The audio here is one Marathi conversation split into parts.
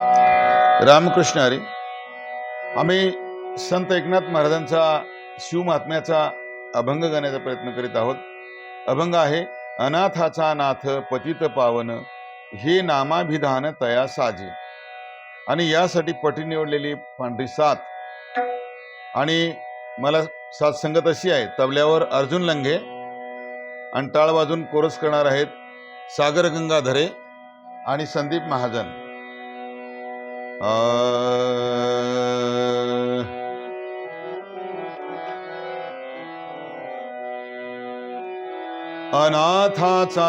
रामकृष्ण हरी आम्ही संत एकनाथ महाराजांचा शिवमहात्म्याचा अभंग गाण्याचा प्रयत्न करीत आहोत. अभंग आहे अनाथाचा नाथ पतित पावन हे नामाभिधान तया साजे. आणि यासाठी पटी निवडलेली पांढरी साथ आणि मला साथ संगत अशी आहे तबल्यावर अर्जुन लंघे आणि टाळ वाजून कोरस करणार आहेत सागर गंगाधरे आणि संदीप महाजन. अनाथाचा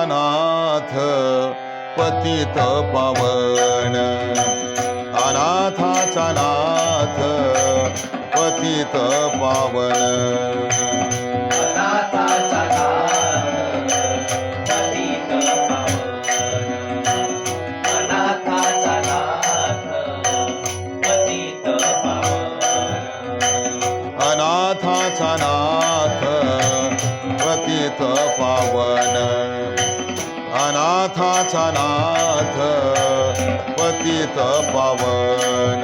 नाथ पतित पावन. अनाथाचा नाथ पतित पावन. अनाथाचा नाथ पतित पावन।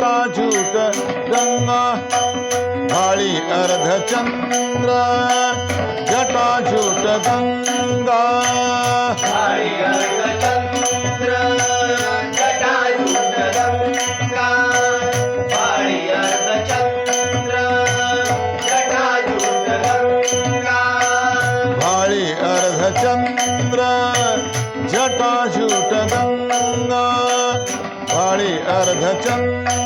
पाचूक गंगा. भाळी अर्धचंद्र जटाजूट गंगा. भाळी अर्धचंद्र गंगा. भाळी अर्धचंद्र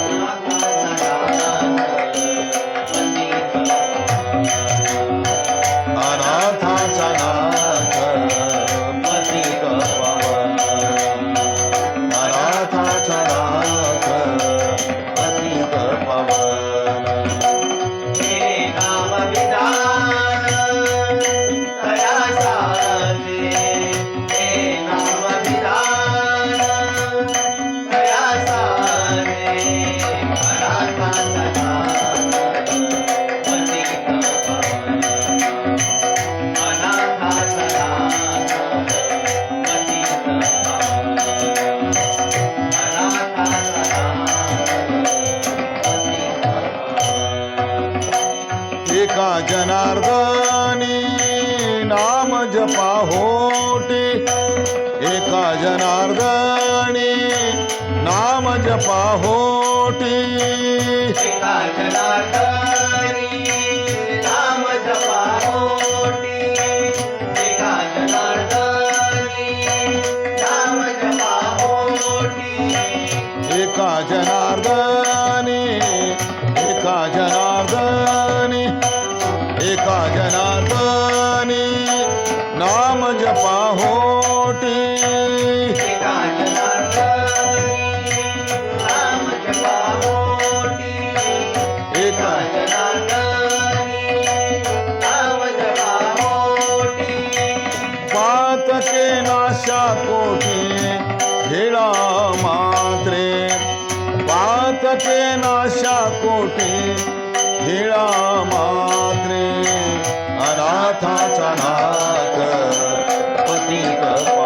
एका जनार्दनी नाम जपा होटी. एका जनार्दनी नाम जपा होटी. एका जना होटी। पातके नाशा कोटी हेळा मात्रे। पातके नाशा कोटी हेळा मात्रे। अनाथाचा नाथ 亲一个。